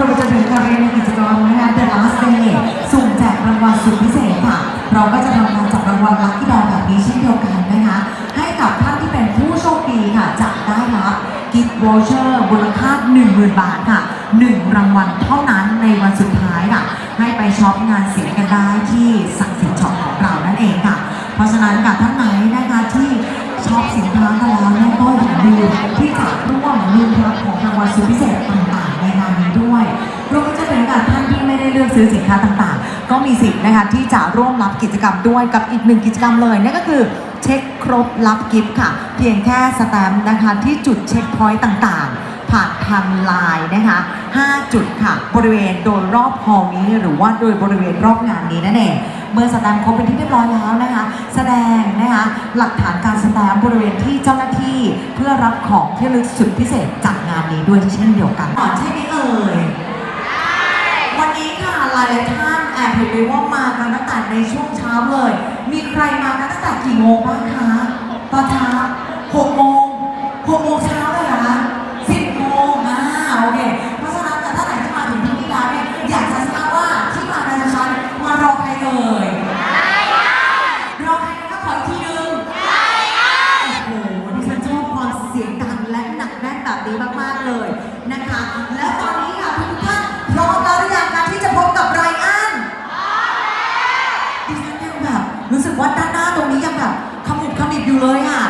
รวมไปจนถึงการเรียนในกิจกรรมนะคะ The Last Day สุ่มแจกรางวัลสุดพิเศษค่ะ เราก็จะทำการจับรางวัลลัคกี้ดอแบบนี้เช่นเดียวกันนะคะ ให้กับท่านที่เป็นผู้โชคดีค่ะจะได้รับกิฟต์วอเชอร์มูลค่า10,000 บาทค่ะ 1 รางวัลเท่านั้นในวันสุดท้ายค่ะ ให้ไปช็อปงานศิลป์กันได้ที่สักดิ์สิทธิ์ช็อปของเรานั่นเองค่ะ เพราะฉะนั้นค่ะท่านไหนนะคะที่ช็อปสินค้ากันแล้วก็อย่าลืมที่จะร่วมลุ้นรับของรางวัลสุดพิเศษต่าง ซื้อสินค้าต่างๆ ก็มีสิทธิ์นะคะที่จะร่วมรับกิจกรรมด้วยกับอีกหนึ่งกิจกรรมเลยนั่นก็คือเช็คครบรับกิฟต์ค่ะ เพียงแค่สแตมป์นะคะที่จุดเช็คพอยต์ต่างๆผ่านทางไลน์นะคะ 5 จุดค่ะ บริเวณโดยรอบฮอลล์นี้ หรือว่าโดยบริเวณรอบงานนี้นั่นเอง เมื่อสแตมป์ครบเป็นที่เรียบร้อยแล้วนะคะ แสดงนะคะ หลักฐานการสแตมป์บริเวณที่เจ้าหน้าที่ เพื่อรับของที่ลึกสุดพิเศษจากงานนี้ด้วยเช่นเดียวกันก่อนใช่ไหมเอ่ย ลายๆท่านแอบเห็นเลยว่ามากันตั้งแต่ในช่วงเช้าเลย มีใครมากันตั้งแต่กี่โมงบ้างคะตอนเช้า เลยค่ะ